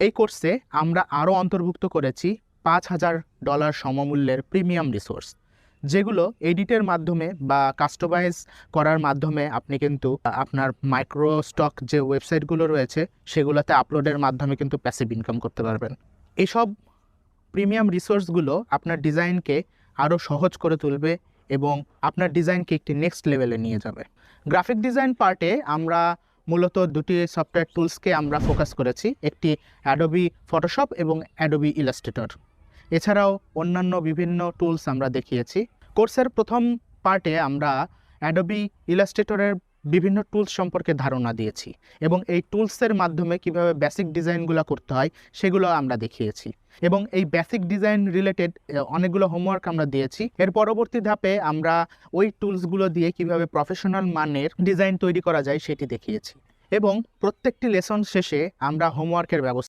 এই কোর্সে আমরা আরও অন্তর্ভুক্ত করেছি পাঁচ হাজার ডলার সমমূল্যের প্রিমিয়াম রিসোর্স, যেগুলো এডিটের মাধ্যমে বা কাস্টমাইজ করার মাধ্যমে আপনি কিন্তু, আপনার মাইক্রোস্টক যে ওয়েবসাইটগুলো রয়েছে সেগুলোতে আপলোডের মাধ্যমে কিন্তু প্যাসিভ ইনকাম করতে পারবেন। এসব প্রিমিয়াম রিসোর্সগুলো আপনার ডিজাইনকে আরও সহজ করে তুলবে এবং আপনার ডিজাইনকে একটি নেক্সট লেভেলে নিয়ে যাবে। গ্রাফিক ডিজাইন পার্টে আমরা মূলত দুটি সফটওয়্যার টুলসকে আমরা ফোকাস করেছি, একটি অ্যাডোবি ফটোশপ এবং অ্যাডোবি ইলাস্ট্রেটর এছাড়াও অন্যান্য বিভিন্ন টুলস আমরা দেখিয়েছি। কোর্সের প্রথম পার্টে আমরা অ্যাডোবি ইলাস্ট্রেটরের বিভিন্ন টুলস সম্পর্কে ধারণা দিয়েছি এবং এই টুলসের মাধ্যমে কীভাবে বেসিক ডিজাইনগুলো করতে হয় সেগুলো আমরা দেখিয়েছি এবং এই বেসিক ডিজাইন রিলেটেড অনেকগুলো হোমওয়ার্ক আমরা দিয়েছি। এর পরবর্তী ধাপে আমরা ওই টুলসগুলো দিয়ে কীভাবে প্রফেশনাল মানের ডিজাইন তৈরি করা যায় সেটি দেখিয়েছি। এবং প্রত্যেকটি লেসন শেষে আমরা হোমওয়ার্কের ব্যবস্থা